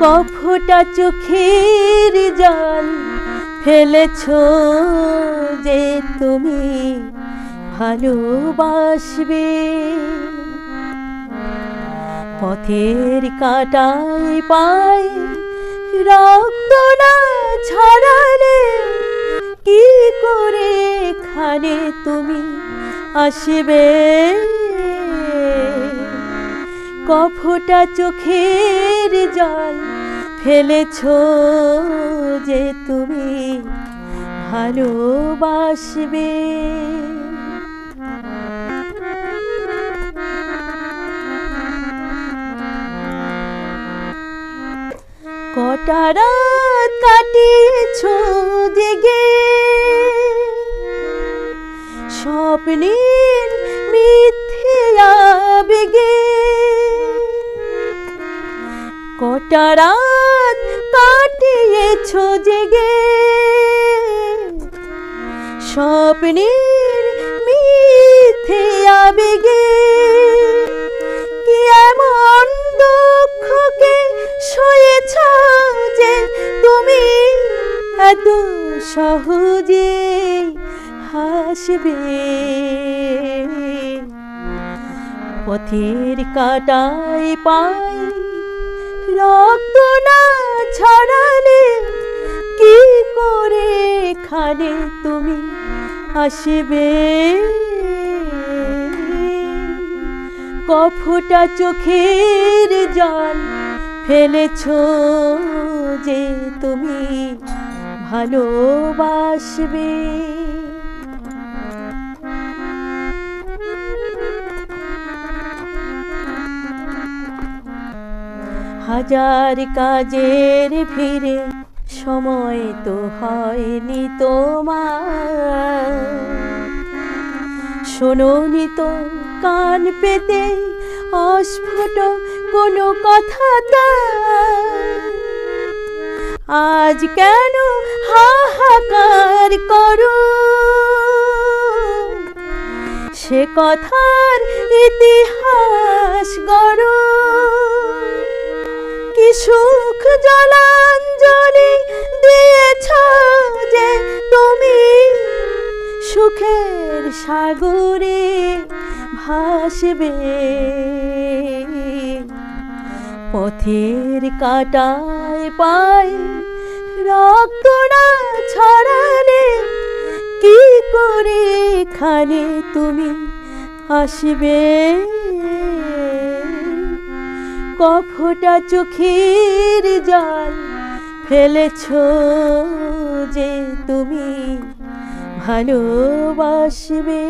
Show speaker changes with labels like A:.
A: কফটা চোখের জল ফেলেছ যে তুমি ভালোবাসবে। পথের কাটায় পাই রক্ত না ছড়ালে কি করে খানে তুমি আসবে? কফটা চোখের জল ফেলেছ যে তুমি ভালোবাসবে। কটা রাত কাটিয়েছ জেগে? স্বপ্নের মিথ্যে আবেগে কটা রাত কাটিয়েছ জেগে? স্বপ্নের মিথ্যে আবেগে কি এমন দুঃখকে সয়েছ যে তুমি এত সহজে হাসবে? পথের কাটায় পাই রক্ত না ছড়ালে কি করে খানে তুমি আসবে? কফটা চোখের জল ফেলেছ যে তুমি ভালোবাসবে। হাজার কাজের ফিরে সময় তো হয়নি তোমার। শোনোনি তো কান পেতে অস্ফুট কোনো কথা। আজ কেন হাহাকার করো? সে কথার ইতিহাস গড়ো। জলাঞ্জলি দিয়েছ যে তুমি সুখের সাগরে ভাসবে। পথের কাটায় পাই রক্ত না ছড়ালে কি করে খানে তুমি আসবে কফটা চোখের জল ফেলেছ যে তুমি ভালোবাসবে।